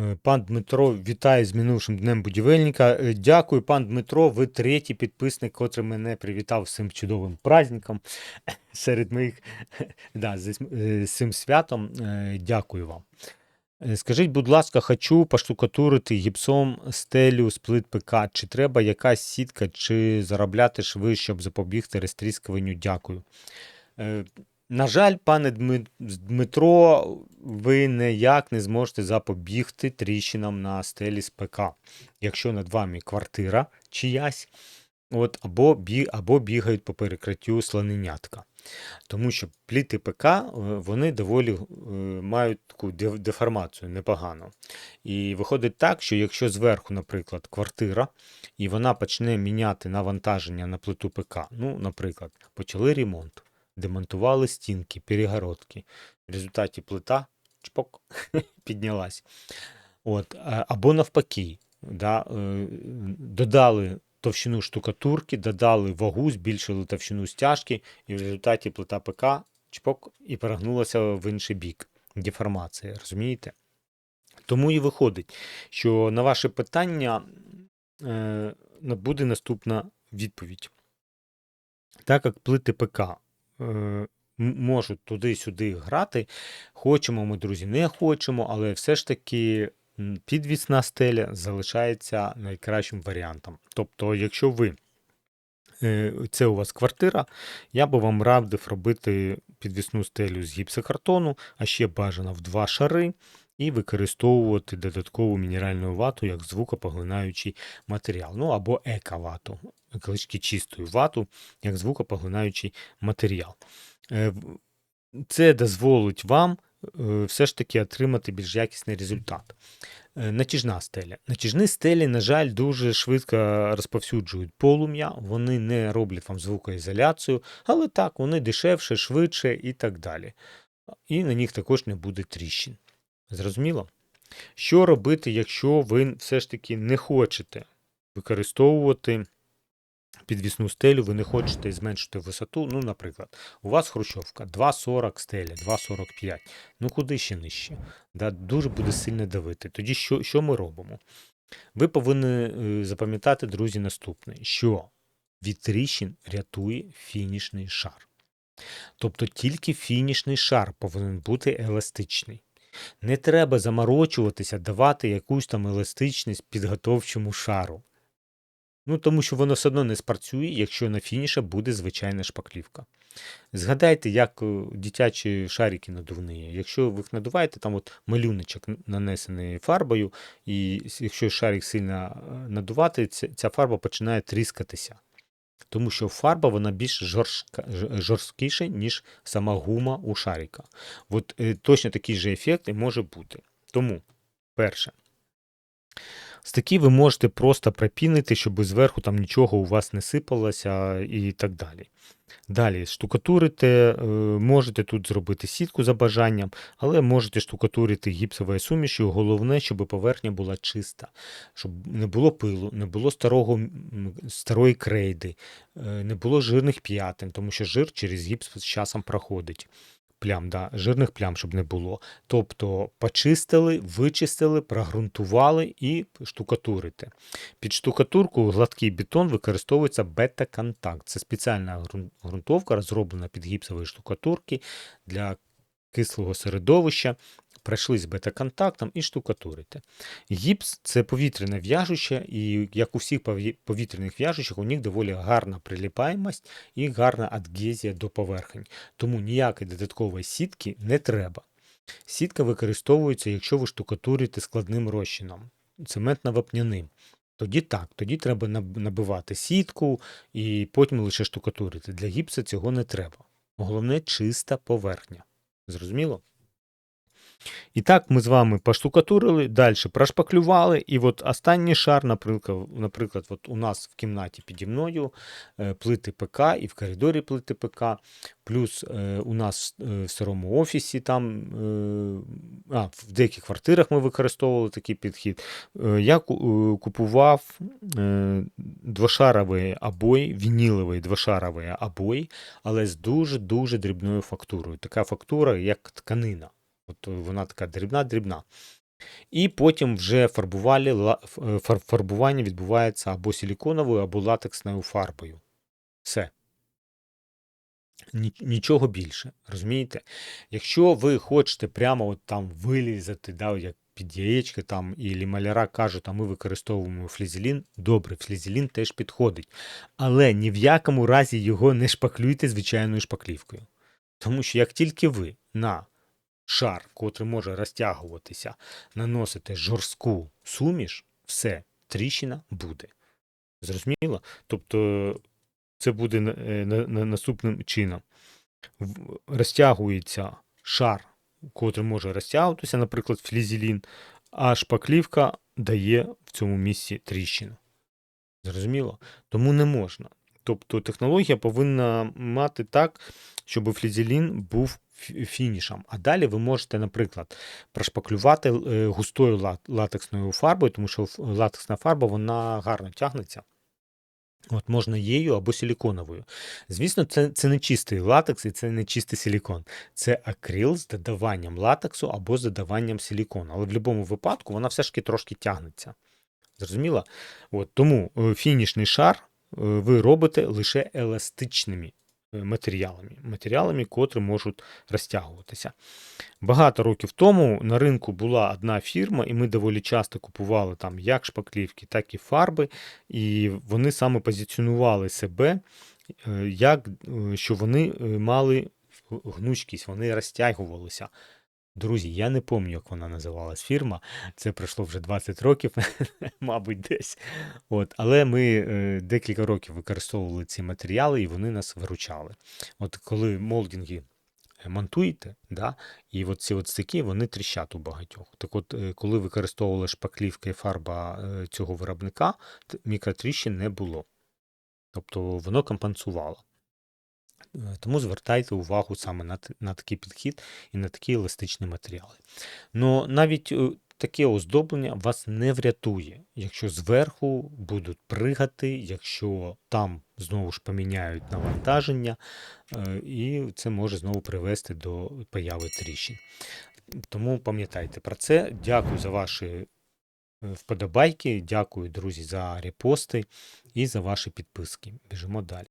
Е, Пан Дмитро вітає з минувшим днем будівельника. Е, Дякую, пан Дмитро. Ви третій підписник, котрий мене привітав з цим чудовим праздником серед моїх да, з цим святом. Е, Дякую вам. Скажіть, будь ласка, хочу поштукатурити гіпсом стелю з плит ПК. Чи треба якась сітка, чи заробляти шви, щоб запобігти розтріскуванню? Дякую. На жаль, пане Дмитро, ви ніяк не зможете запобігти тріщинам на стелі з ПК, якщо над вами квартира чиясь, от, або, бі, або бігають по перекриттю слоненятка. Тому що пліти ПК е, вони доволі е, мають таку деформацію непогану. І виходить так, що якщо зверху, наприклад, квартира, і вона почне міняти навантаження на плиту ПК, ну, наприклад, почали ремонт, демонтували стінки, перегородки. В результаті плита чпок, піднялась. От, або навпаки, да, е, додали товщину штукатурки, додали вагу, збільшили товщину стяжки, і в результаті плита ПК чпок і перегнулася в інший бік. Деформація, розумієте? Тому і виходить, що на ваше питання е, буде наступна відповідь. Так як плити ПК можуть туди-сюди грати, хочемо ми, друзі, не хочемо, але все ж таки підвісна стеля залишається найкращим варіантом. Тобто, якщо ви е, це у вас квартира, я би вам радив робити підвісну стелю з гіпсокартону, а ще бажано в два шари, і використовувати додаткову мінеральну вату як звукопоглинаючий матеріал. Ну або еко-вату, екологічно чисту вату як звукопоглинаючий матеріал. Е, Це дозволить вам е, все ж таки отримати більш якісний результат. Е, Натяжна стеля. Натяжні стелі, на жаль, дуже швидко розповсюджують полум'я, вони не роблять вам звукоізоляцію, але так, вони дешевше, швидше і так далі. І на них також не буде тріщин. Зрозуміло? Що робити, якщо ви все ж таки не хочете використовувати підвісну стелю, ви не хочете зменшити висоту? Ну, наприклад, у вас хрущовка 2,40 стеля, 2,45. Ну куди ще нижче? Да, дуже буде сильно давити. Тоді що, що ми робимо? Ви повинні е, запам'ятати, друзі, наступне, що від тріщин рятує фінішний шар. Тобто тільки фінішний шар повинен бути еластичний. Не треба заморочуватися, давати якусь там еластичність підготовчому шару. Ну, тому що воно все одно не спрацює, якщо на фініша буде звичайна шпаклівка. Згадайте, як е, дитячі шарики надувні. Якщо ви їх надуваєте, там от малюночок нанесений фарбою, і якщо шарик сильно е, надувати, ця, фарба починає тріскатися. Тому що фарба вона більш жорстка, жорсткіша, ніж сама гума у шарика. От е, точно такий же ефект може бути. Тому, перше, Стаки ви можете просто пропінити, щоб зверху там нічого у вас не сипалося і так далі. Далі штукатурите, е, можете тут зробити сітку за бажанням, але можете штукатурити гіпсовою сумішю. Головне, щоб поверхня була чиста, щоб не було пилу, не було старого, старої крейди, е, не було жирних п'ятин, тому що жир через гіпс з часом проходить. Плям, да, жирних плям, щоб не було. Тобто почистили, вичистили, прогрунтували і штукатурите. Під штукатурку гладкий бетон використовується бета-контакт. Це спеціальна ґрунтовка, розроблена під гіпсової штукатурки для кислого середовища. Пройшли з бета-контактом і штукатурите. Гіпс це повітряне в'яжуще, і як у всіх повітряних в'яжучих, у них доволі гарна приліпаємость і гарна адгезія до поверхень. Тому ніякої додаткової сітки не треба. Сітка використовується, якщо ви штукатурите складним розчином, цементно-вапняним. Тоді так, тоді треба набивати сітку і потім лише штукатурити. Для гіпса цього не треба. Головне чиста поверхня. Зрозуміло? І так ми з вами поштукатурили, далі прошпаклювали, і от останній шар, наприклад, от у нас в кімнаті піді мною е, плити ПК і в коридорі плити ПК, плюс е, у нас е, в старому офісі там, а, в деяких квартирах ми використовували такий підхід. Я купував двошарові обої, вінілові двошарові обої, але з дуже-дуже дрібною фактурою. Така фактура, як тканина. От вона така дрібна-дрібна. І потім вже фарбували, е, фар- фарбування відбувається або силіконовою, або латексною фарбою. Все. Нічого більше. Розумієте? Якщо ви хочете прямо от там вилізати, да, як під яєчки там, і маляра кажуть, а ми використовуємо флізелін, добре, флізелін теж підходить. Але ні в якому разі його не шпаклюйте звичайною шпаклівкою. Тому що як тільки ви на шар, котрий може розтягуватися, наносите жорстку суміш, все, тріщина буде. Зрозуміло? Тобто це буде е, на- на- наступним чином. Розтягується шар, котрий може розтягуватися, наприклад, флізелін, а шпаклівка дає в цьому місці тріщину. Зрозуміло? Тому не можна. Тобто технологія повинна мати так, щоб флізелін був фінішем. А далі ви можете, наприклад, прошпаклювати е, густою ла- латексною фарбою, тому що латексна фарба вона гарно тягнеться. От можна її або силіконовою. Звісно, це, це не чистий латекс і це не чистий силікон. Це акрил з додаванням латексу або з додаванням силікону. Але в будь-якому випадку вона все ж таки трошки тягнеться. Зрозуміло? От, тому е, фінішний шар ви робите лише еластичними е, матеріалами, матеріалами, котрі можуть розтягуватися. Багато років тому на ринку була одна фірма, і ми доволі часто купували там як шпаклівки, так і фарби, і вони саме позиціонували себе, е, як е, що вони е, мали гнучкість, вони розтягувалися. Друзі, я не пам'ятаю, як вона називалась фірма. Це пройшло вже 20 років, мабуть, десь. От, але ми е, декілька років використовували ці матеріали, і вони нас виручали. От коли молдинги е, монтуєте, да, і от ці от стики, вони тріщать у багатьох. Так от, е, коли використовували шпаклівка і фарба е, цього виробника, мікротріщин не було. Тобто воно компенсувало. Е, Тому звертайте увагу саме на, на такий підхід і на такі еластичні матеріали. Ну навіть е, таке оздоблення вас не врятує, якщо зверху будуть пригати, якщо там знову ж поміняють навантаження, е, і це може знову привести до появи тріщин. Тому пам'ятайте про це. Дякую за ваші вподобайки, дякую, друзі, за репости і за ваші підписки. Біжимо далі.